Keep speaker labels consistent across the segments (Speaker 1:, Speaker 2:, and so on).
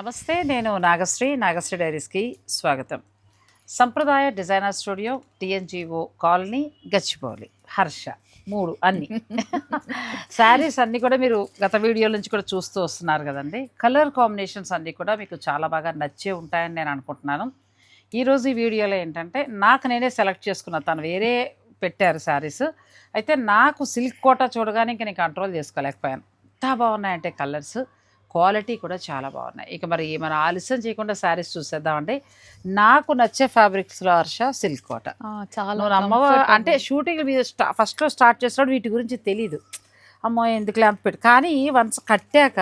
Speaker 1: నమస్తే నేను నాగశ్రీ నాగశ్రీ డైరీస్కి స్వాగతం. సంప్రదాయ designer studio TNGO colony Gachibowli Harsha మూడు అన్ని. శారీస్ అన్నీ కూడా మీరు గత వీడియోల నుంచి కూడా చూస్తూ వస్తున్నారు కదండి. కలర్ కాంబినేషన్స్ అన్నీ కూడా మీకు చాలా బాగా నచ్చే ఉంటాయని నేను అనుకుంటున్నాను. ఈరోజు ఈ వీడియోలో ఏంటంటే నాకు నేనే సెలెక్ట్ చేసుకున్న తను వేరే పెట్టారు శారీస్. అయితే నాకు సిల్క్ కోట చూడగానే ఇంక నేను కంట్రోల్ చేసుకోలేకపోయాను. ఎంత బాగున్నాయంటే కలర్స్. క్వాలిటీ కూడా చాలా బాగున్నాయి. ఇక మరి మనం ఆలస్యం చేయకుండా శారీస్ చూసేద్దామండి. నాకు నచ్చే ఫ్యాబ్రిక్స్లో హర్ష సిల్క్ కోట.
Speaker 2: చాలా
Speaker 1: అమ్మవ. అంటే షూటింగ్ మీద స్టా ఫస్ట్లో స్టార్ట్ చేసినప్పుడు వీటి గురించి తెలియదు అమ్మో ఎందుకు ల్యాంప్ పెట్టి కానీ వన్స్ కట్టాక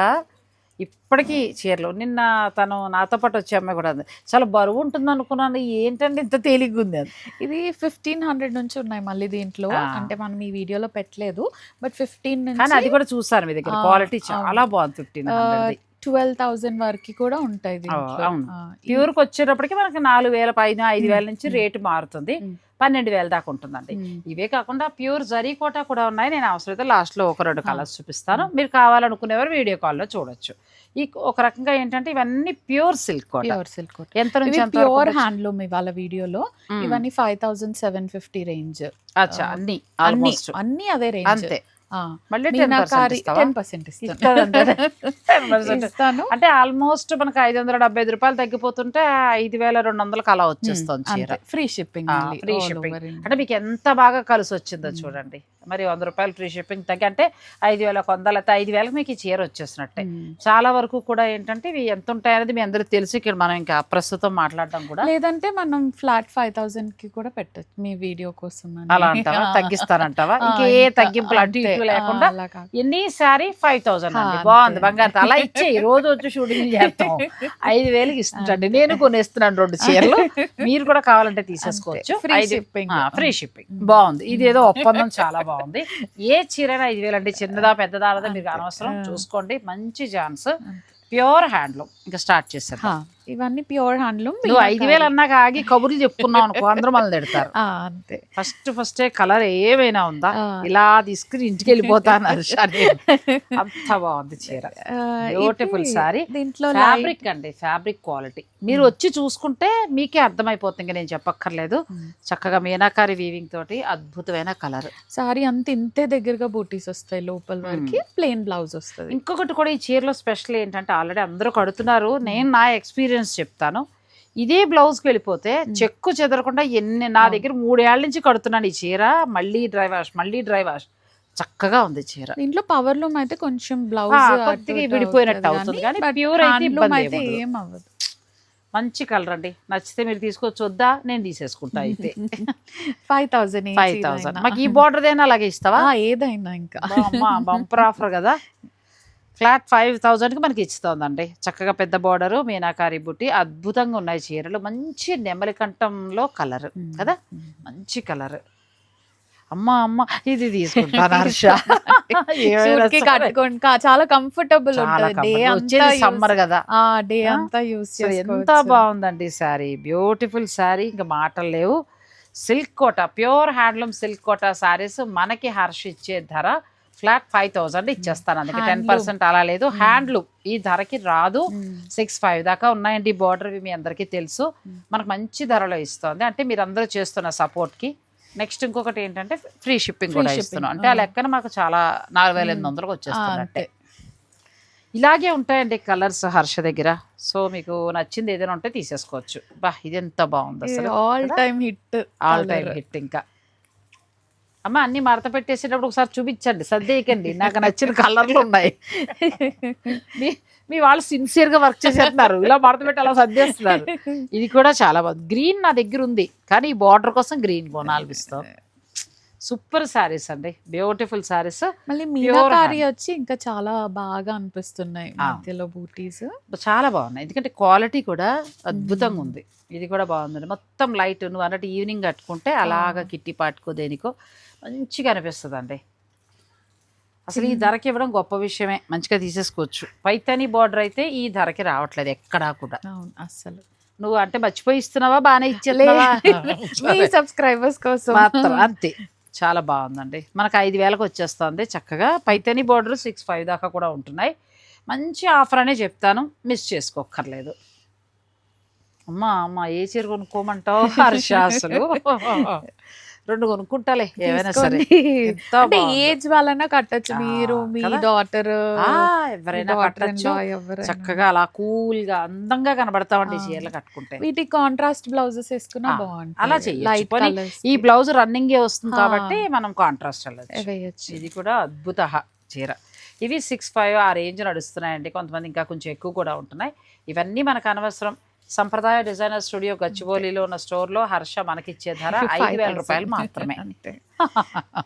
Speaker 1: ఇప్పటికీ చీరలు. నిన్న తను నాతో పాటు వచ్చే అమ్మాయి కూడా అంది చాలా బరువు ఉంటుంది అనుకున్నాను ఏంటంటే ఇంత తేలిగ్గా ఉంది? అది
Speaker 2: ఇది ఫిఫ్టీన్ హండ్రెడ్ నుంచి ఉన్నాయి మళ్ళీ దీంట్లో. అంటే మనం ఈ వీడియోలో పెట్టలేదు బట్ ఫిఫ్టీన్
Speaker 1: కానీ అది కూడా చూసాను మీ దగ్గర. క్వాలిటీ. చాలా బాగుంది ఫిఫ్టీన్
Speaker 2: ట్వెల్వ్ థౌసండ్ వరకు కూడా ఉంటాయి
Speaker 1: ప్యూర్కి వచ్చేటప్పటికి మనకి నాలుగు వేల పైన ఐదు వేల నుంచి. రేటు మారుతుంది. పన్నెండు వేల దాకా ఉంటుందండి. ఇవే కాకుండా ప్యూర్ జరీ కోట కూడా ఉన్నాయి. నేను అవసరమైతే లాస్ట్లో ఒక రెండు. కలర్స్ చూపిస్తాను. మీరు కావాలనుకునేవారు వీడియో కాల్లో చూడొచ్చు. ఈ ఒక రకంగా ఏంటంటే ఇవన్నీ ప్యూర్ సిల్క్
Speaker 2: ప్యూర్ సిల్క్
Speaker 1: ఎంత నుంచి
Speaker 2: ప్యూర్? హ్యాండ్లూమ్ ఇవాళ వీడియోలో. ఇవన్నీ five thousand seven fifty range
Speaker 1: అచ్చా అన్ని
Speaker 2: అన్ని
Speaker 1: ఆల్మోస్ట్
Speaker 2: అన్నీ అదే రేంజ్
Speaker 1: అంతే. మళ్ళీ టెన్
Speaker 2: మీనాకారి టెన్ పర్సెంట్
Speaker 1: ఇస్తానంటే 10%.
Speaker 2: ఇస్తాను.
Speaker 1: అంటే ఆల్మోస్ట్ మనకు ఐదు వందల డెబ్బై ఐదు రూపాయలు తగ్గిపోతుంటే ఐదు వేల రెండు వందలకు అలా వచ్చేస్తుంది
Speaker 2: ఫ్రీ షిప్పింగ్
Speaker 1: free shipping. అంటే మీకు ఎంత బాగా కలిసి వచ్చిందో. చూడండి. మరి వంద రూపాయలు ఫ్రీ షిప్పింగ్ తగ్గి అంటే ఐదు వేల వందల ఐదు వేలకు మీకు ఈ చీర వచ్చేసినట్టే. చాలా వరకు కూడా ఏంటంటే ఇవి ఎంత ఉంటాయనేది మీ అందరికి తెలుసు. ఇక్కడ మనం ఇంకా ప్రస్తుతం మాట్లాడడం కూడా.
Speaker 2: లేదంటే మనం ఫ్లాట్ ఫైవ్ థౌసండ్కి కూడా పెట్టచ్చు మీ వీడియో కోసం.
Speaker 1: అలా అంటావా? ఇంకే
Speaker 2: ఇంకా
Speaker 1: తగ్గింపులు అటు
Speaker 2: ఆ,
Speaker 1: లేకుండా
Speaker 2: అలా కాదు.
Speaker 1: ఎన్ని సారీ? ఫైవ్ థౌసండ్ అండి. బాగుంది బంగారు అలా ఇచ్చే రోజు వచ్చి షూటింగ్ చేస్తాం. ఐదు వేలకి ఇస్తుంటండి. నేను కొనేస్తున్నాను రెండు చీరలు. మీరు కూడా కావాలంటే తీసేసుకోవచ్చు. Free shipping. బాగుంది. ఇది ఏదో ఒప్పందం చాలా బాగుంది. ఏ చీరైనా ఐదు వేలు అండి చిన్నదా పెద్దదా అన్నదా మీకు. అనవసరం. చూసుకోండి. మంచి ఛాన్స్. ప్యూర్ హ్యాండ్లూమ్ ఇంకా స్టార్ట్ చేశారు
Speaker 2: ఇవన్నీ ప్యూర్ హ్యాండ్లూమ్
Speaker 1: నువ్వు ఐదు వేలు అన్నాక ఆగి కబుర్లు చెప్పుకున్నావు అనుకో అందరూ మళ్ళీ తిడతారు.
Speaker 2: అంతే.
Speaker 1: ఫస్ట్ ఫస్టే కలర్ ఏమైనా ఉందా. ఇలా తీసుకుని ఇంటికి వెళ్ళిపోతాను. అంత బాగుంది చీర. బ్యూటిఫుల్ సారీ
Speaker 2: దీంట్లో
Speaker 1: ఫ్యాబ్రిక్ అండి ఫ్యాబ్రిక్ క్వాలిటీ మీరు వచ్చి చూసుకుంటే మీకే అర్థమైపోతుంది నేను చెప్పక్కర్లేదు. చక్కగా మీనాకారి వీవింగ్ తోటి అద్భుతమైన కలర్
Speaker 2: సారీ అంత ఇంతే దగ్గరగా బూటీస్ వస్తాయి లోపల వరకు ప్లెయిన్ బ్లౌజ్ వస్తుంది.
Speaker 1: ఇంకొకటి కూడా ఈ చీరలో స్పెషల్ ఏంటంటే ఆల్రెడీ అందరూ కడుతున్నారు. నేను నా ఎక్స్పీరియన్స్ చెప్తాను. ఇదే బ్లౌజ్కి వెళ్ళిపోతే చెక్కు చెదరకుండా ఎన్ని నా. దగ్గర మూడేళ్ళ నుంచి కడుతున్నాను ఈ చీర మళ్ళీ డ్రై వాష్ మళ్ళీ డ్రై వాష్. చక్కగా ఉంది చీర.
Speaker 2: దీంట్లో పవర్ లూమ్ అయితే కొంచెం బ్లౌజ్
Speaker 1: కొద్దిగా విడిపోయినట్టు అవుతుంది కానీ ప్యూర్ అయితే ఇబ్బంది.
Speaker 2: ఏం అవ్వదు.
Speaker 1: మంచి కలర్ అండి. నచ్చితే మీరు తీసుకొచ్చి వద్దా? నేను తీసేసుకుంటా అయితే.
Speaker 2: ఫైవ్ థౌసండ్
Speaker 1: ఫైవ్ థౌసండ్ మాకు ఈ బార్డర్ అయినా అలాగే ఇస్తావా?
Speaker 2: ఏదైనా ఇంకా.
Speaker 1: బంపర్ ఆఫర్ కదా? ఫ్లాట్ ఫైవ్ థౌజండ్కి మనకి ఇస్తుందండి. చక్కగా పెద్ద బార్డరు మీనాకారి బుట్టి అద్భుతంగా ఉన్నాయి చీరలు. మంచి నెమలి కంఠంలో కలర్ కదా? మంచి కలర్. అమ్మ అమ్మ ఇది తీసుకుంటాను హర్ష. సరే.
Speaker 2: చాలా కంఫర్టబుల్
Speaker 1: సమ్మర్ కదా.
Speaker 2: డే? అంతా యూస్
Speaker 1: ఎంత బాగుందండి శారీ. బ్యూటిఫుల్ శారీ. ఇంకా మాటలు లేవు. Silk Kota pure handloom silk Kota saris మనకి హర్ష ఇచ్చే ధర ఫ్లాట్ ఫైవ్ థౌజండ్ ఇచ్చేస్తాను. అందుకే టెన్. పర్సెంట్ అలా లేదు. హ్యాండ్లూమ్. ఈ ధరకి రాదు. సిక్స్ ఫైవ్ దాకా ఉన్నాయండి. బార్డర్ మీ అందరికీ తెలుసు. మనకు మంచి ధరలో ఇస్తుంది. అంటే మీరు అందరూ చేస్తున్న సపోర్ట్కి. నెక్స్ట్ ఇంకొకటి ఏంటంటే ఫ్రీ షిప్పింగ్ కూడా. ఇస్తున్నాం. అంటే ఆ. లెక్కన మాకు చాలా నాలుగు వేల ఎనిమిది వందలకు వచ్చేస్తున్నట్టే ఇలాగే ఉంటాయండి కలర్స్ హర్ష దగ్గర. సో మీకు నచ్చింది ఏదైనా ఉంటే తీసేసుకోవచ్చు. బా ఇది ఎంత బాగుంది అసలు.
Speaker 2: All? Time hit
Speaker 1: all time hit ఇంకా. అమ్మ అన్ని మడత పెట్టేసేటప్పుడు ఒకసారి చూపించండి సర్దేయకండి. నాకు నచ్చిన కలర్లు ఉన్నాయి. మీ మీ వాళ్ళు సిన్సియర్గా వర్క్ చేసేస్తున్నారు. ఇలా మడత పెట్టి అలా సర్దేస్తున్నారు. ఇది కూడా చాలా బాగుంది. గ్రీన్ నా దగ్గర ఉంది కానీ ఈ బార్డర్ కోసం గ్రీన్ కొనాలనిపిస్తాం సూపర్ శారీస్ అండి. బ్యూటిఫుల్ శారీస్
Speaker 2: మళ్ళీ మీనాకారి వచ్చి ఇంకా చాలా బాగా అనిపిస్తున్నాయి. మధ్యలో బూటీస్.
Speaker 1: చాలా బాగున్నాయి. ఎందుకంటే క్వాలిటీ కూడా అద్భుతంగా ఉంది. ఇది కూడా బాగుందండి. మొత్తం లైట్ నువ్వు అన్నట్టు ఈవినింగ్ కట్టుకుంటే అలాగా కిట్టి పాటుకో దేనికో మంచిగా అనిపిస్తుంది అండి. అసలు ఈ ధరకి ఇవ్వడం గొప్ప విషయమే. మంచిగా తీసేసుకోవచ్చు. పైతని బార్డర్ అయితే ఈ ధరకి రావట్లేదు ఎక్కడా కూడా.
Speaker 2: అవును అస్సలు.
Speaker 1: నువ్వు అంటే మర్చిపోయి ఇస్తున్నావా? బాగానే
Speaker 2: మీ సబ్స్క్రైబర్స్ కోసం.
Speaker 1: మాత్రం అంతే. చాలా బాగుందండి. మనకు ఐదు వేలకు వచ్చేస్తుంది. చక్కగా పైతని బార్డర్ సిక్స్ ఫైవ్ దాకా కూడా ఉంటున్నాయి. మంచి ఆఫర్ అనే చెప్తాను. మిస్ చేసుకోక్కర్లేదు. అమ్మా అమ్మా ఏ చీర కొనుక్కోమంటావు? హర్ష అసలు. రెండు కొనుక్కుంటాలే. ఏమైనా సరే.
Speaker 2: అంటే. ఏజ్ వాళ్ళైనా కట్టొచ్చు మీరు మీ? డాటర్
Speaker 1: ఎవరైనా కట్టచ్చు. చక్కగా అలా కూల్గా అందంగా కనబడతామండి. చీరలు కట్టుకుంటే.
Speaker 2: వీటికి కాంట్రాస్ట్ బ్లౌజెస్ వేసుకున్నా బాగుంటుంది
Speaker 1: అలా
Speaker 2: కలర్స్
Speaker 1: ఈ బ్లౌజ్ రన్నింగ్ వస్తుంది. కాబట్టి మనం కాంట్రాస్ట్ వెళ్ళచ్చు. ఇది కూడా అద్భుత చీర. ఇవి సిక్స్ ఫైవ్ ఆ రేంజ్ నడుస్తున్నాయండి. కొంతమంది ఇంకా కొంచెం ఎక్కువ కూడా ఉంటున్నాయి. ఇవన్నీ మనకు అనవసరం. సంప్రదాయ డిజైనర్ స్టూడియో గచ్చిబౌలిలో ఉన్న స్టోర్లో హర్ష మనకిచ్చే ధర ఐదు వేల రూపాయలు మాత్రమే.
Speaker 2: అంతే.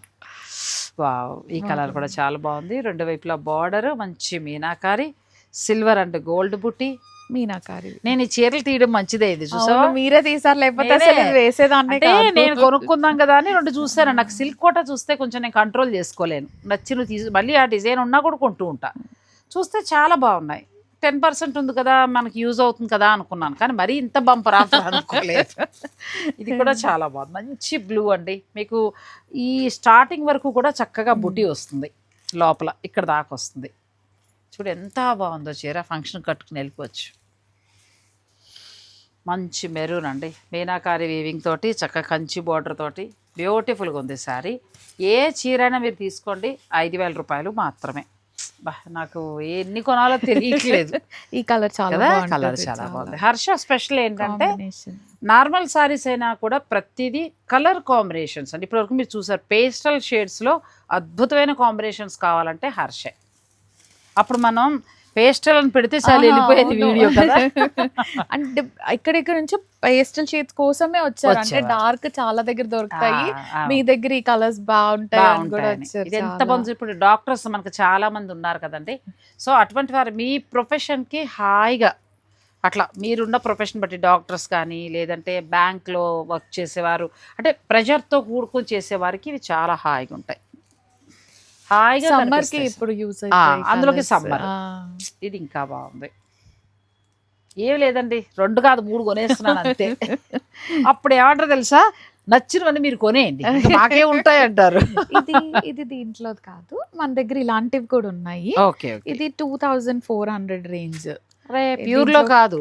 Speaker 1: వావ్ ఈ కలర్ కూడా. చాలా బాగుంది. రెండు వైపులా బార్డర్ మంచి మీనాకారి సిల్వర్ అండ్ గోల్డ్ బుట్టి.
Speaker 2: మీనాకారి.
Speaker 1: నేను ఈ చీరలు తీయడం మంచిదే ఇది చూసావా?
Speaker 2: మీరే తీసారు లేకపోతే వేసేదాన్నే.
Speaker 1: నేను కొనుక్కుందాం కదా అని రెండు చూసాను. నాకు సిల్క్ కోట చూస్తే కొంచెం నేను కంట్రోల్ చేసుకోలేను. నచ్చిన తీసి మళ్ళీ ఆ డిజైన్ ఉన్నా కూడా కొంటూ ఉంటా. చూస్తే చాలా బాగున్నాయి. టెన్ పర్సెంట్ ఉంది కదా మనకి యూజ్ అవుతుంది కదా అనుకున్నాను. కానీ మరీ ఇంత బంపర్ ఆఫర్ అనుకోలేదు. ఇది కూడా చాలా బాగుంది. మంచి బ్లూ అండి. మీకు ఈ స్టార్టింగ్ వరకు కూడా చక్కగా బుట్టి వస్తుంది లోపల ఇక్కడ దాకా వస్తుంది. చూడు ఎంత బాగుందో చీర ఫంక్షన్ కట్టుకుని వెళ్ళిపోవచ్చు. మంచి మెరూన్ అండి. మీనాకారి వీవింగ్ తోటి చక్క కంచి బోర్డర్ తోటి బ్యూటిఫుల్గా ఉంది శారీ ఏ చీరైనా మీరు తీసుకోండి ఐదు వేల రూపాయలు మాత్రమే. నాకు ఎన్ని కొనాలో తెలియట్లేదు.
Speaker 2: ఈ కలర్ చాలా
Speaker 1: కలర్ చాలా బాగుంది. హర్ష స్పెషల్ ఏంటంటే. నార్మల్ సారీస్ అయినా కూడా ప్రతిదీ కలర్ కాంబినేషన్స్ అండి. ఇప్పటివరకు మీరు చూసారు పేస్టల్ షేడ్స్లో అద్భుతమైన కాంబినేషన్స్ కావాలంటే హర్షే. అప్పుడు మనం పేస్టల్ అని పెడితే చాలా వెళ్ళిపోయేది. వీడియో కదా?
Speaker 2: అంటే ఇక్కడిక్కడ నుంచి పేస్టల్ షేడ్స్ కోసమే వచ్చారు అంటే. డార్క్ చాలా దగ్గర దొరుకుతాయి. మీ దగ్గర ఈ కలర్స్ బాగుంటాయి
Speaker 1: ఇది ఎంత. బాగుంది ఇప్పుడు డాక్టర్స్ మనకు చాలా మంది ఉన్నారు కదండి సో అటువంటి వారు మీ ప్రొఫెషన్కి హాయిగా అట్లా మీరున్న ప్రొఫెషన్ బట్టి డాక్టర్స్ కానీ లేదంటే బ్యాంక్లో వర్క్ చేసేవారు అంటే ప్రెషర్తో కూడుకొని చేసేవారికి ఇవి చాలా హాయిగా ఉంటాయి హాయిగా
Speaker 2: సమ్మర్కి
Speaker 1: కనిపిస్తాయి.
Speaker 2: ఇప్పుడు యూస్
Speaker 1: అందులోకి summer. ఇది ఇంకా బాగుంది ఏం లేదండి రెండు కాదు మూడు కొనేస్తున్నాను అంతే. అప్పుడు ఏమంటారు తెలుసా? నచ్చినవన్నీ మీరు కొనేయండి. మాకే ఉంటాయి అంటారు
Speaker 2: ఇది ఇది దీంట్లో కాదు మన దగ్గర ఇలాంటివి కూడా ఉన్నాయి. ఇది two thousand four hundred range.
Speaker 1: అరే ప్యూర్లో కాదు.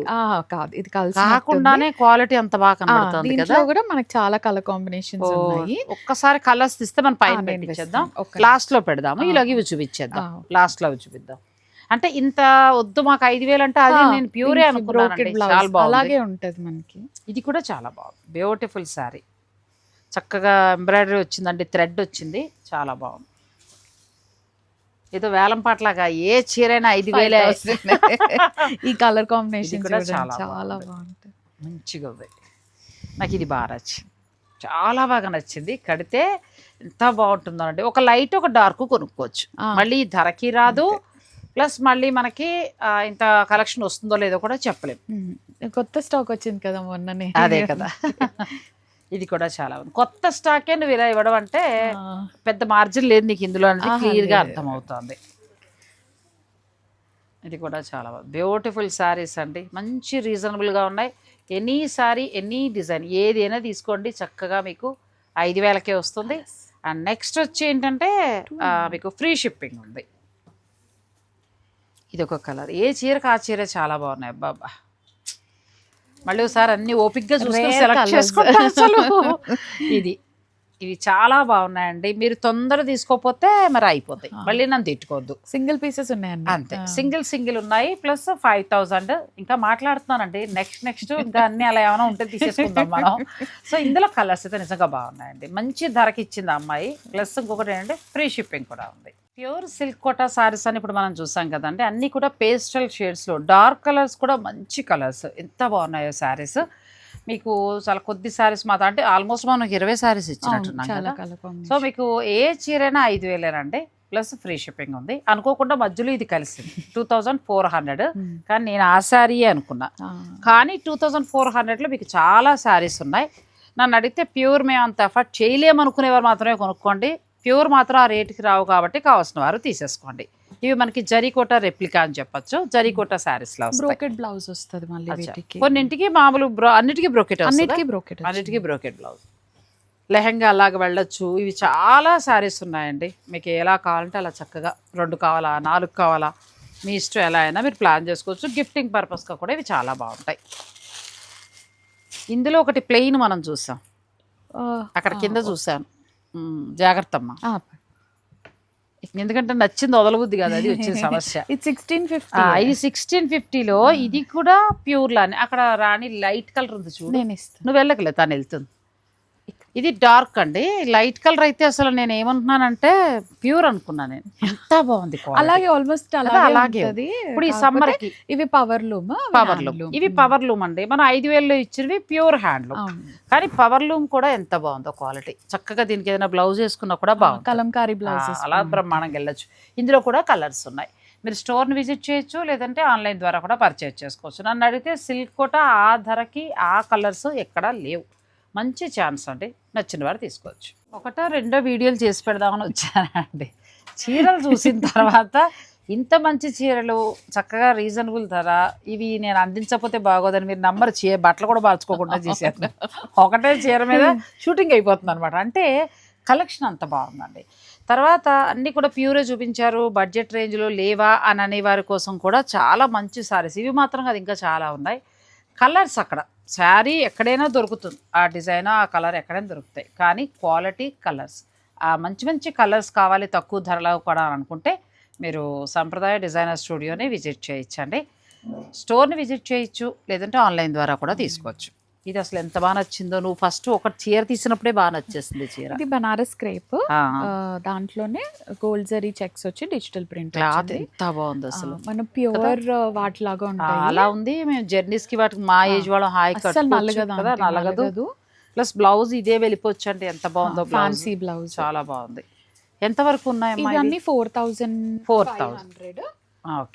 Speaker 2: కాదు ఇది కలిసి
Speaker 1: కాకుండానే క్వాలిటీ అంత బాగా కనబడుతుంది కదా.
Speaker 2: కూడా మనకి చాలా కలర్ కాంబినేషన్స్ ఉన్నాయి.
Speaker 1: ఒక్కసారి కలర్స్ తీస్తే మనం పైన పెట్టించేద్దాం లాస్ట్లో పెడదాము. ఇలాగ ఇవి చూపించేద్దాం. లాస్ట్లో చూపిద్దాం. అంటే ఇంత వద్దు మాకు ఐదు వేలు అంటే అది నేను ప్యూరే అనుకున్నాను
Speaker 2: అలాగే ఉంటది మనకి.
Speaker 1: ఇది కూడా చాలా బాగుంది. బ్యూటిఫుల్ శారీ చక్కగా ఎంబ్రాయిడరీ వచ్చిందండి థ్రెడ్ వచ్చింది. చాలా బాగుంది. ఏదో వేలం పాటలాగా ఏ చీరైనా ఐదు వేలే
Speaker 2: 5,000. ఈ కలర్ కాంబినేషన్
Speaker 1: కూడా
Speaker 2: చాలా
Speaker 1: చాలా.
Speaker 2: బాగుంటుంది
Speaker 1: మంచిగా ఉంది. నాకు ఇది బాగా నచ్చింది. చాలా బాగా నచ్చింది. కడితే ఎంత బాగుంటుందో అండి. ఒక లైట్ ఒక డార్క్ కొనుక్కోవచ్చు. మళ్ళీ ధరకి రాదు. ప్లస్ మళ్ళీ మనకి ఇంత కలెక్షన్ వస్తుందో లేదో కూడా చెప్పలేం.
Speaker 2: ఉమ్. కొత్త స్టాక్ వచ్చింది కదా మొన్ననే.
Speaker 1: అదే కదా. ఇది కూడా చాలా ఉంది. కొత్త స్టాకే నువ్వు ఇలా ఇవ్వడం అంటే పెద్ద మార్జిన్ లేదు నీకు ఇందులో అంటే క్లియర్గా. అర్థమవుతుంది. ఇది కూడా చాలా బ్యూటిఫుల్ శారీస్ అండి. మంచి రీజనబుల్గా ఉన్నాయి. ఎనీ శారీ ఎనీ డిజైన్ ఏదైనా తీసుకోండి. చక్కగా మీకు ఐదు వేలకే వస్తుంది. అండ్ నెక్స్ట్ వచ్చి ఏంటంటే మీకు ఫ్రీ షిప్పింగ్ ఉంది. ఇది ఒక కలర్. ఏ చీరకు ఆ చీర చాలా బాగున్నాయి. బాబా మళ్ళీ ఒకసారి అన్ని ఓపిక్గా చూసుకొని సెలెక్ట్. చేసుకుంటా అసలు. ఇది ఇవి చాలా బాగున్నాయండి. మీరు తొందర తీసుకోకపోతే మరి అయిపోతాయి. మళ్ళీ నన్ను తిట్టుకోవద్దు.
Speaker 2: సింగిల్ పీసెస్ ఉన్నాయండి.
Speaker 1: అంతే. సింగిల్ సింగిల్ ఉన్నాయి ప్లస్ ఫైవ్ థౌజండ్ ఇంకా మాట్లాడుతున్నానండి. నెక్స్ట్ నెక్స్ట్ ఇంకా అన్ని అలా ఏమైనా ఉంటే తీసేసుకుందాం మనం. సో ఇందులో కలర్స్ అయితే నిజంగా బాగున్నాయండి. మంచి ధరకి ఇచ్చింది అమ్మాయి. ప్లస్ ఇంకొకటి ఏంటంటే ఫ్రీ షిప్పింగ్ కూడా ఉంది. ప్యూర్ సిల్క్ కోటా సారీస్ అని ఇప్పుడు మనం చూసాం కదండి. అన్నీ కూడా పేస్టల్ షేడ్స్లో డార్క్ కలర్స్ కూడా మంచి కలర్స్. ఎంత బాగున్నాయో శారీస్ మీకు చాలా కొద్ది శారీస్ మాత్రం అంటే ఆల్మోస్ట్ మనం ఇరవై శారీస్ ఇచ్చినట్టున్నాం కదా. సో మీకు ఏ చీరైనా ఐదు వేలేనండి. ప్లస్ ఫ్రీ షిప్పింగ్ ఉంది. అనుకోకుండా మధ్యలో ఇది కలిసింది. Two thousand four hundred. కానీ నేను ఆ శారీయే అనుకున్నా. కానీ టూ థౌజండ్ ఫోర్ హండ్రెడ్లో మీకు చాలా శారీస్ ఉన్నాయి. నన్ను అడిగితే ప్యూర్ మేము అంత ఎఫర్ట్ చేయలేమనుకునేవారు మాత్రమే కొనుక్కోండి. ప్యూర్ మాత్రం ఆ రేటుకి రావు కాబట్టి కావాల్సిన వారు తీసేసుకోండి. ఇవి మనకి జరీకోట రెప్లికా అని చెప్పొచ్చు. జరీకోట శారీస్లో వస్తాయి.
Speaker 2: బ్రోకెట్ బ్లౌజ్ వస్తుంది మళ్ళీ. వీటికి.
Speaker 1: కొన్నింటికి మామూలు బ్రో అన్నిటికీ బ్రోకెట్
Speaker 2: అన్నిటికీ బ్రోకెట్
Speaker 1: అన్నిటికీ బ్రోకెట్ బ్లౌజ్. లెహంగా అలాగ వెళ్ళొచ్చు. ఇవి చాలా శారీస్ ఉన్నాయండి. మీకు ఎలా కావాలంటే అలా చక్కగా రెండు కావాలా నాలుగు కావాలా మీ ఇష్టం ఎలా అయినా మీరు ప్లాన్ చేసుకోవచ్చు. గిఫ్టింగ్ పర్పస్గా కూడా ఇవి చాలా బాగుంటాయి. ఇందులో ఒకటి ప్లెయిన్ మనం చూసాం. అక్కడ కింద చూసాను మ్మ్, జాగ్రత్త అమ్మా ఎందుకంటే నచ్చింది వదలబుద్ది కదా అది వచ్చిన సమస్య.
Speaker 2: ఇది సిక్స్టీన్ ఫిఫ్టీ
Speaker 1: ఇది సిక్స్టీన్ ఫిఫ్టీలో ఇది కూడా ప్యూర్ లానే అక్కడ రాణి లైట్ కలర్ ఉంది చూడు.
Speaker 2: నేను ఇస్తాను
Speaker 1: నువ్వు వెళ్ళకలే తను వెళ్తుంది. ఇది డార్క్ అండి. లైట్ కలర్ అయితే అసలు నేను ఏమంటున్నానంటే ప్యూర్ అనుకున్నా నేను. ఎంత బాగుంది.
Speaker 2: అలాగే ఆల్మోస్ట్ అలాగే
Speaker 1: ఇప్పుడు ఈ సమ్మర్కి
Speaker 2: ఇవి పవర్ లూమ్
Speaker 1: పవర్ లూమ్. ఇవి పవర్ లూమ్ అండి. మనం ఐదు వేలు ఇచ్చినవి ప్యూర్ హ్యాండ్ లూమ్. కానీ పవర్ లూమ్ కూడా ఎంత బాగుందో క్వాలిటీ చక్కగా దీనికి ఏదైనా బ్లౌజ్ వేసుకున్నా కూడా బాగుంది
Speaker 2: కలంకారీ
Speaker 1: ఆ,
Speaker 2: బ్లౌజెస్.
Speaker 1: అలా బ్రహ్మాండంగా వెళ్ళొచ్చు. ఇందులో కూడా కలర్స్ ఉన్నాయి. మీరు స్టోర్ని విజిట్ చేయొచ్చు లేదంటే ఆన్లైన్ ద్వారా కూడా పర్చేజ్ చేసుకోవచ్చు. నన్ను అడిగితే సిల్క్ కోట ఆ ధరకి ఆ కలర్స్ ఎక్కడా లేవు. మంచి ఛాన్స్ అండి. నచ్చిన వారు తీసుకోవచ్చు. ఒకటో రెండో వీడియోలు చేసి పెడదామని వచ్చానండి. చీరలు చూసిన తర్వాత ఇంత మంచి చీరలు చక్కగా రీజనబుల్ ధర ఇవి నేను అందించకపోతే బాగోదని మీరు నంబర్ చే బట్టలు కూడా మార్చుకోకుండా చేశారు ఒకటే చీర మీద షూటింగ్ అయిపోతుంది అనమాట అంటే కలెక్షన్ అంత బాగుందండి. తర్వాత అన్నీ కూడా ప్యూరే చూపించారు. బడ్జెట్ రేంజ్లో లేవా అని అనే వారి కోసం కూడా చాలా మంచి సారీస్. ఇవి మాత్రం కాదు ఇంకా చాలా ఉన్నాయి. కలర్స్ అక్కడ. శారీ ఎక్కడైనా దొరుకుతుంది. ఆ డిజైన్ ఆ కలర్ ఎక్కడైనా దొరుకుతాయి. కానీ క్వాలిటీ కలర్స్. ఆ మంచి మంచి కలర్స్ కావాలి తక్కువ ధరలో కూడా అనుకుంటే మీరు సంప్రదాయ డిజైనర్ స్టూడియోని విజిట్ చేయొచ్చండి. స్టోర్ని విజిట్ చేయొచ్చు లేదంటే ఆన్లైన్ ద్వారా కూడా తీసుకోవచ్చు. ఇది అసలు ఎంత బాగా నచ్చిందో. నువ్వు ఫస్ట్ ఒక చీర తీసినప్పుడే బాగా నచ్చేసింది చీర.
Speaker 2: ఇది బనారస్ క్రేప్. దాంట్లోనే గోల్డ్ జరీ చెక్స్ వచ్చి డిజిటల్ ప్రింట్
Speaker 1: క్లాత్ ఎంత బాగుంది అసలు.
Speaker 2: మన ప్యూర్ వాటిలాగా
Speaker 1: ఆ,
Speaker 2: ఉంటాయి.
Speaker 1: అలా ఉంది. మేము జర్నీస్కి వాటికి మా ఏజ్ వాళ్ళం హాయి
Speaker 2: నలగదు
Speaker 1: నలగదు. ప్లస్ బ్లౌజ్ ఇదే వెళ్ళిపోవచ్చు అంటే ఎంత బాగుందో
Speaker 2: ఫ్యాన్సీ బ్లౌజ్.
Speaker 1: చాలా బాగుంది. ఎంత వరకు ఉన్నాయమ్మా
Speaker 2: ఇవన్నీ four thousand
Speaker 1: 4,000.
Speaker 2: Hundred.
Speaker 1: Okay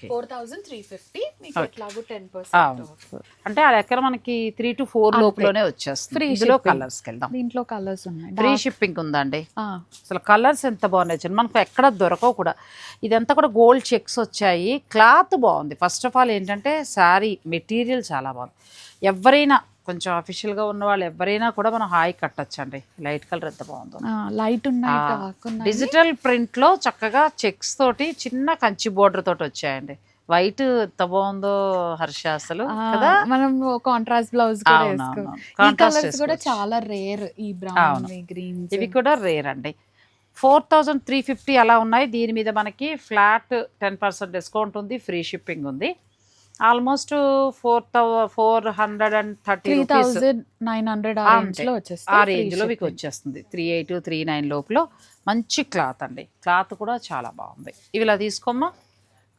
Speaker 2: four thousand three fifty మీకు
Speaker 1: Okay.
Speaker 2: ఎట్లాగో టెన్
Speaker 1: ఆ.
Speaker 2: పర్సెంట్
Speaker 1: అంటే ఆ లెక్కన మనకి త్రీ టు ఫోర్. లోపులోనే వచ్చేస్తుంది.
Speaker 2: Free
Speaker 1: ఇందులో. కలర్స్ వెళ్దాం.
Speaker 2: దీంట్లో కలర్స్ ఉన్నాయి.
Speaker 1: ఫ్రీ షిప్పింగ్ ఉందండి. అసలు కలర్స్ ఎంత బాగున్నాయి మనకు ఎక్కడ దొరకవు కూడా. ఇదంతా కూడా గోల్డ్ చెక్స్ వచ్చాయి. క్లాత్ బాగుంది. ఫస్ట్ ఆఫ్ ఆల్ ఏంటంటే శారీ మెటీరియల్ చాలా బాగుంది. ఎవరైనా కొంచెం అఫీషియల్గా ఉన్న వాళ్ళు ఎవరైనా కూడా మనం హాయి కట్టచ్చు అండి లైట్ కలర్ ఎంత బాగుందో.
Speaker 2: లైట్
Speaker 1: డిజిటల్ ప్రింట్లో చక్కగా చెక్స్ తోటి చిన్న కంచి బోర్డర్ తోటి వచ్చాయండి. వైట్ ఎంత బాగుందో హర్ష అసలు కదా?
Speaker 2: మనం కాంట్రాస్ట్ బ్లౌజ్ కూడా. చాలా రేర్ ఈ బ్రౌన్. గ్రీన్
Speaker 1: ఇవి కూడా రేర్ అండి. ఫోర్ థౌజండ్ త్రీ ఫిఫ్టీ అలా ఉన్నాయి. దీని మీద మనకి ఫ్లాట్ టెన్ పర్సెంట్ డిస్కౌంట్ ఉంది ఫ్రీ షిప్పింగ్ ఉంది. Almost four four hundred and thirty
Speaker 2: thousand nine hundred ఆ రేంజ్లో
Speaker 1: రేంజ్లో మీకు వచ్చేస్తుంది. త్రీ ఎయిట్ త్రీ నైన్ లోపల మంచి క్లాత్ అండి. క్లాత్ కూడా చాలా బాగుంది. ఇవి ఇలా తీసుకోమ్మా.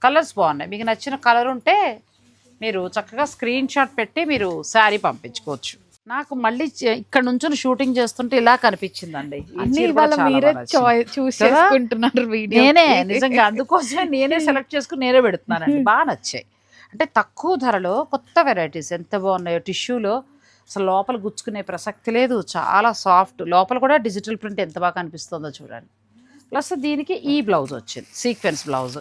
Speaker 1: కలర్స్ బాగున్నాయి. మీకు నచ్చిన కలర్ ఉంటే మీరు చక్కగా స్క్రీన్ షాట్ పెట్టి మీరు శారీ పంపించుకోవచ్చు. నాకు మళ్ళీ ఇక్కడ నుంచి షూటింగ్ చేస్తుంటే ఇలా కనిపించిందండి. నేనే నిజంగా అందుకోసమే నేనే సెలెక్ట్ చేసుకుని నేనే పెడుతున్నానండి. బాగా నచ్చాయి. అంటే తక్కువ ధరలో కొత్త వెరైటీస్ ఎంత బాగున్నాయో టిష్యూలో అసలు లోపల గుచ్చుకునే ప్రసక్తి లేదు. చాలా సాఫ్ట్. లోపల కూడా డిజిటల్ ప్రింట్ ఎంత బాగా కనిపిస్తుందో చూడండి. ప్లస్ దీనికి ఈ బ్లౌజ్ వచ్చింది. Sequence blouse.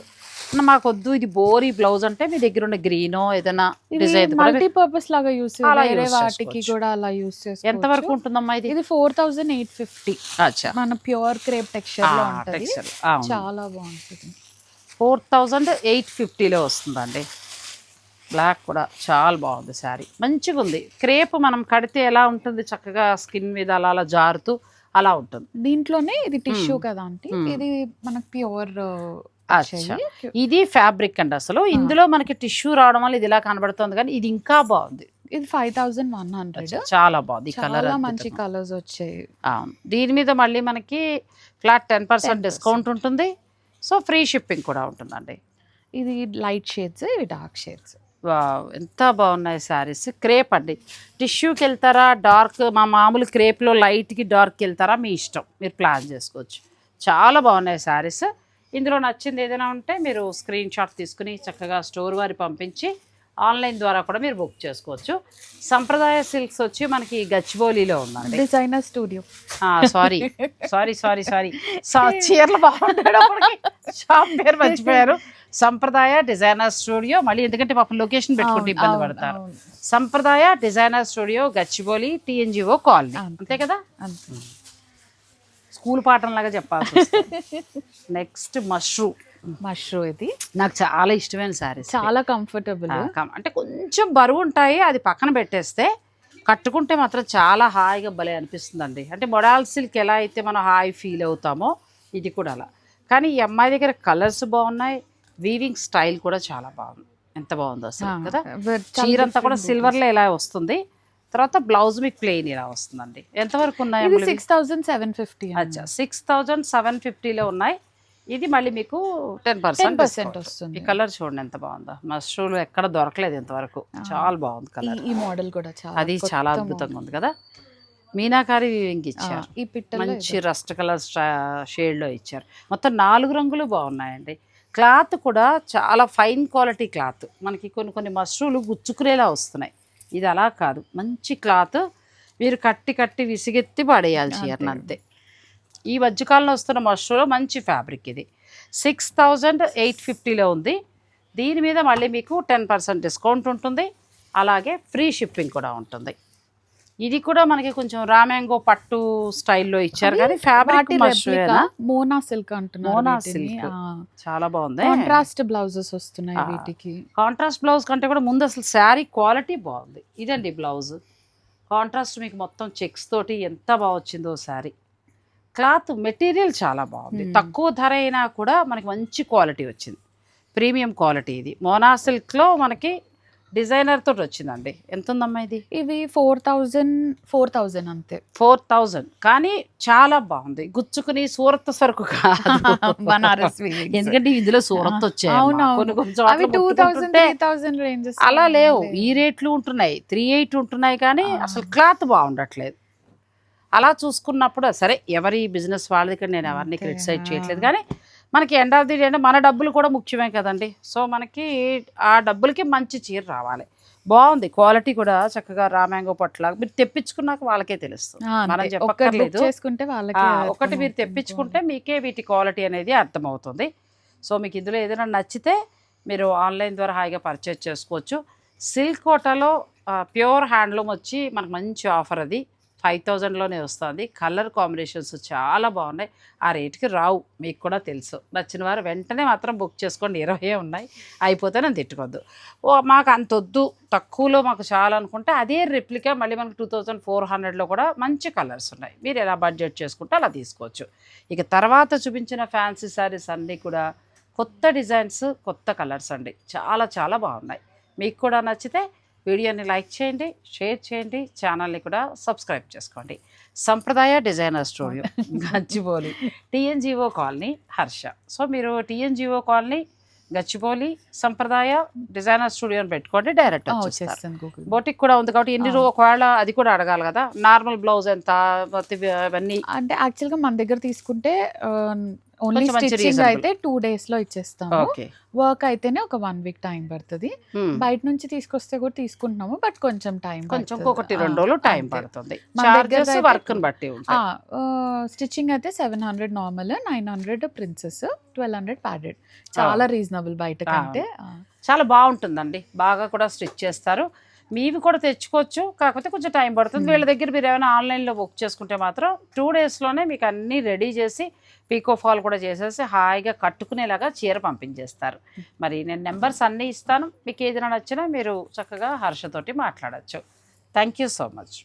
Speaker 1: మాకు వద్దు ఇది బోరీ బ్లౌజ్ అంటే మీ దగ్గర ఉన్న గ్రీనో ఏదైనా డిజైన్
Speaker 2: మల్టీ పర్పస్ లాగా యూస్ వేరే వాటికి. కూడా అలా యూస్
Speaker 1: ఎంత
Speaker 2: చేసుకోవచ్చు
Speaker 1: వరకు ఉంటుందమ్మా ఇది?
Speaker 2: ఇది ఫోర్ థౌజండ్ ఎయిట్ ఫిఫ్టీ
Speaker 1: అచ్చా.
Speaker 2: మన ప్యూర్ క్రేప్ టెక్స్చర్లో ఉంటది. చాలా బాగుంటుంది.
Speaker 1: ఫోర్ థౌజండ్ ఎయిట్ ఫిఫ్టీలో వస్తుందండి. బ్లాక్ కూడా చాలా బాగుంది శారీ. మంచిగా ఉంది. క్రేప్ మనం కడితే ఎలా ఉంటుంది? చక్కగా స్కిన్ మీద అలా అలా జారుతూ అలా ఉంటుంది.
Speaker 2: దీంట్లోనే ఇది టిష్యూ. కదా అంటే. ఇది మనకు ప్యూర్
Speaker 1: అచ్చా. ఇది ఫ్యాబ్రిక్ అండి అసలు. ఇందులో మనకి టిష్యూ రావడం వల్ల ఇది ఇలా కనబడుతుంది కానీ ఇది ఇంకా బాగుంది.
Speaker 2: ఇది ఫైవ్ థౌజండ్ వన్ హండ్రెడ్.
Speaker 1: చాలా బాగుంది. కలర్
Speaker 2: మంచి కలర్స్ వచ్చాయి.
Speaker 1: దీని మీద మళ్ళీ మనకి ఫ్లాట్ టెన్ పర్సెంట్
Speaker 2: 10%
Speaker 1: డిస్కౌంట్ ఉంటుంది. సో ఫ్రీ షిప్పింగ్ కూడా ఉంటుందండి.
Speaker 2: ఇది లైట్ షేడ్స్ ఇవి డార్క్ షేడ్స్.
Speaker 1: ఎంత బాగున్నాయి శారీస్? క్రేప్ అండి. టిష్యూకి వెళ్తారా? డార్క్ మా మామూలు క్రేప్లో లైట్కి డార్క్కి వెళ్తారా? మీ ఇష్టం. మీరు ప్లాన్ చేసుకోవచ్చు. చాలా బాగున్నాయి శారీస్. ఇందులో నచ్చింది ఏదైనా ఉంటే మీరు స్క్రీన్ షాట్ తీసుకుని చక్కగా స్టోర్ వారి పంపించి ఆన్లైన్ ద్వారా కూడా మీరు బుక్ చేసుకోవచ్చు. సంప్రదాయ సిల్క్స్ వచ్చి మనకి గచ్చిబౌలిలో ఉందండి.
Speaker 2: Designer studio.
Speaker 1: Sorry. Sorry sorry sorry. చీరలు బాగుండేటప్పటికి షాప్ పేరు మర్చిపోయారు. సంప్రదాయ డిజైనర్ స్టూడియో మళ్ళీ ఎందుకంటే పాపం లొకేషన్ పెట్టుకుంటే ఇబ్బంది పడతారు. Sampradaya designer studio Gachibowli TNGO colony.
Speaker 2: అంతే.
Speaker 1: కదా? స్కూల్ లాగా చెప్పాల్సి నెక్స్ట్ మష్రూమ్
Speaker 2: మష్రూ ఇది.
Speaker 1: నాకు చాలా ఇష్టమైన శారీస్
Speaker 2: చాలా కంఫర్టబుల్
Speaker 1: అంటే కొంచెం బరువు ఉంటాయి అది పక్కన పెట్టేస్తే కట్టుకుంటే మాత్రం చాలా హాయిగా భలే అనిపిస్తుందండి. అంటే మొడాల్ సిల్క్ ఎలా అయితే మనం హాయి ఫీల్ అవుతామో ఇది కూడా అలా. కానీ ఈ అమ్మాయి దగ్గర కలర్స్ బాగున్నాయి వీవింగ్ స్టైల్ కూడా చాలా బాగుంది. ఎంత బాగుందో అసలు కదా? చీర అంతా కూడా సిల్వర్లో ఇలా వస్తుంది? తర్వాత బ్లౌజ్ మీకు ప్లెయిన్ ఇలా వస్తుందండి. ఎంతవరకు ఉన్నాయి?
Speaker 2: సిక్స్ థౌసండ్ సెవెన్ ఫిఫ్టీ
Speaker 1: అచ్చా సిక్స్ థౌజండ్ సెవెన్ ఫిఫ్టీలో ఉన్నాయి. ఇది మళ్ళీ మీకు టెన్ పర్సెంట్
Speaker 2: పర్సెంట్ వస్తుంది.
Speaker 1: ఈ కలర్ చూడండి ఎంత బాగుందో. మష్రూలు ఎక్కడ దొరకలేదు ఇంతవరకు చాలా బాగుంది కలర్
Speaker 2: ఈ మోడల్ కూడా చాలా
Speaker 1: అది చాలా అద్భుతంగా ఉంది కదా? మీనాకారి వీవింగ్. ఇచ్చారు.
Speaker 2: ఈ పిట్టలు
Speaker 1: మంచి రస్ట్ కలర్ షేడ్లో ఇచ్చారు. మొత్తం నాలుగు రంగులు బాగున్నాయండి. క్లాత్ కూడా చాలా ఫైన్ క్వాలిటీ క్లాత్. మనకి కొన్ని కొన్ని మష్రూలు గుచ్చుకునేలా వస్తున్నాయి. ఇది అలా కాదు. మంచి క్లాత్. మీరు కట్టి కట్టి విసిగెత్తి పడేయాలి చీరను అంతే. ఈ మధ్యకాలంలో వస్తున్న మష్రూలో మంచి ఫ్యాబ్రిక్ ఇది. సిక్స్ థౌజండ్ ఎయిట్ ఫిఫ్టీలో ఉంది. దీని మీద మళ్ళీ మీకు టెన్ పర్సెంట్ డిస్కౌంట్ ఉంటుంది. అలాగే ఫ్రీ షిప్పింగ్ కూడా ఉంటుంది. ఇది కూడా మనకి కొంచెం రామ్యాంగో పట్టు స్టైల్లో ఇచ్చారు కానీ ఫ్యాబ్రిక్
Speaker 2: మోనా సిల్క్ అంటున్నారు
Speaker 1: మోనా.
Speaker 2: ఆ,
Speaker 1: చాలా బాగుంది.
Speaker 2: కాంట్రాస్ట్ బ్లౌజెస్ వస్తున్నాయి. వీటికి.
Speaker 1: కాంట్రాస్ట్ బ్లౌజ్ కంటే కూడా ముందు అసలు శారీ క్వాలిటీ బాగుంది. ఇదండి బ్లౌజ్ కాంట్రాస్ట్ మీకు మొత్తం చెక్స్ తోటి ఎంత బాగా వచ్చిందో శారీ. క్లాత్ మెటీరియల్ చాలా బాగుంది.
Speaker 2: Hmm.
Speaker 1: తక్కువ ధర అయినా కూడా మనకి మంచి క్వాలిటీ వచ్చింది. ప్రీమియం క్వాలిటీ ఇది. మోనా సిల్క్లో మనకి డిజైనర్ తోటి వచ్చిందండి. ఎంత ఉందమ్మా ఇది?
Speaker 2: ఇవి ఫోర్ థౌజండ్ ఫోర్ థౌజండ్ అంతే.
Speaker 1: Four thousand. కానీ చాలా బాగుంది. గుచ్చుకుని సూరత్ సరుకు కాదు.
Speaker 2: బనారస్.
Speaker 1: ఎందుకంటే ఇందులో సూరత్ వచ్చాయి అలా లేవు. ఈ రేట్లు ఉంటున్నాయి. త్రీ ఎయిట్ ఉంటున్నాయి కానీ. అసలు క్లాత్ బాగుండట్లేదు. అలా చూసుకున్నప్పుడు సరే ఎవరి బిజినెస్ వాళ్ళది నేను ఎవరిని క్రిటిసైజ్. చేయట్లేదు. కానీ మనకి ఎండ్ ఆఫ్ ది డే అంటే మన డబ్బులు కూడా ముఖ్యమే కదండి. సో మనకి ఆ డబ్బులకి మంచి చీర రావాలి. బాగుంది. క్వాలిటీ కూడా చక్కగా రామ్యాంగో పట్ల మీరు తెప్పించుకున్నాక వాళ్ళకే తెలుస్తుంది. మనం చెప్పక్కర్లేదు.
Speaker 2: చేసుకుంటే వాళ్ళకి
Speaker 1: ఒకటి మీరు తెప్పించుకుంటే మీకే వీటి క్వాలిటీ అనేది అర్థమవుతుంది. సో మీకు ఇందులో ఏదైనా నచ్చితే మీరు ఆన్లైన్ ద్వారా హాయిగా పర్చేజ్ చేసుకోవచ్చు. సిల్క్ కోటాలో ప్యూర్ హ్యాండ్లూమ్ వచ్చి మనకు మంచి ఆఫర్ అది. ఫైవ్ థౌజండ్లోనే వస్తుంది. కలర్ కాంబినేషన్స్ చాలా బాగున్నాయి. ఆ రేటుకి రావు మీకు కూడా తెలుసు. నచ్చిన వారు వెంటనే మాత్రం బుక్ చేసుకోండి. ఇరవై ఉన్నాయి. అయిపోతే నేను తిట్టుకోవద్దు ఓ మాకు అంత వద్దు. తక్కువలో మాకు చాలా అనుకుంటే అదే రెప్లికా మళ్ళీ మనకు టూ థౌజండ్ ఫోర్ హండ్రెడ్లో కూడా మంచి కలర్స్ ఉన్నాయి. మీరు ఎలా బడ్జెట్ చేసుకుంటే అలా తీసుకోవచ్చు. ఇక తర్వాత చూపించిన ఫ్యాన్సీ శారీస్ అన్నీ కూడా కొత్త డిజైన్స్ కొత్త కలర్స్ అండి. చాలా చాలా బాగున్నాయి. మీకు కూడా నచ్చితే వీడియోని లైక్ చేయండి షేర్ చేయండి ఛానల్ని కూడా సబ్స్క్రైబ్ చేసుకోండి. Sampradaya designer studio Gachibowli TNGO colony Harsha. So మీరు TNGO colony Gachibowli Sampradaya designer studio అని పెట్టుకోండి డైరెక్ట్ బోటిక్ కూడా ఉంది కాబట్టి ఎన్ని ఒకవేళ అది కూడా అడగాలి కదా నార్మల్ బ్లౌజ్ ఎంత అవన్నీ.
Speaker 2: అంటే యాక్చువల్గా మన దగ్గర తీసుకుంటే ఓన్లీ స్టిచ్చింగ్. అయితే టూ డేస్లో ఇచ్చేస్తాము. వర్క్ అయితేనే ఒక వన్ వీక్ టైం పడుతుంది. బయట నుంచి తీసుకొస్తే కూడా తీసుకుంటున్నాము బట్ కొంచెం టైం
Speaker 1: కొంచెం ఒకటి రెండు రోజులు టైం పడుతుంది. వర్క్ బట్టి
Speaker 2: స్టిచ్చింగ్ అయితే seven hundred normal nine hundred princess twelve hundred padded చాలా రీజనబుల్ బయట. కంటే.
Speaker 1: చాలా బాగుంటుందండి. బాగా కూడా స్టిచ్ చేస్తారు. మీవి కూడా తెచ్చుకోవచ్చు. కాకపోతే కొంచెం టైం పడుతుంది. వీళ్ళ దగ్గర మీరు ఏమైనా ఆన్లైన్లో బుక్ చేసుకుంటే మాత్రం టూ డేస్లోనే మీకు అన్నీ రెడీ చేసి పీకో ఫాల్ కూడా చేసేసి హాయిగా కట్టుకునేలాగా చీర పంపించేస్తారు. మరి నేను నెంబర్స్ అన్నీ ఇస్తాను. మీకు ఏదైనా నచ్చినా మీరు చక్కగా హర్షతోటి మాట్లాడచ్చు. Thank you so much.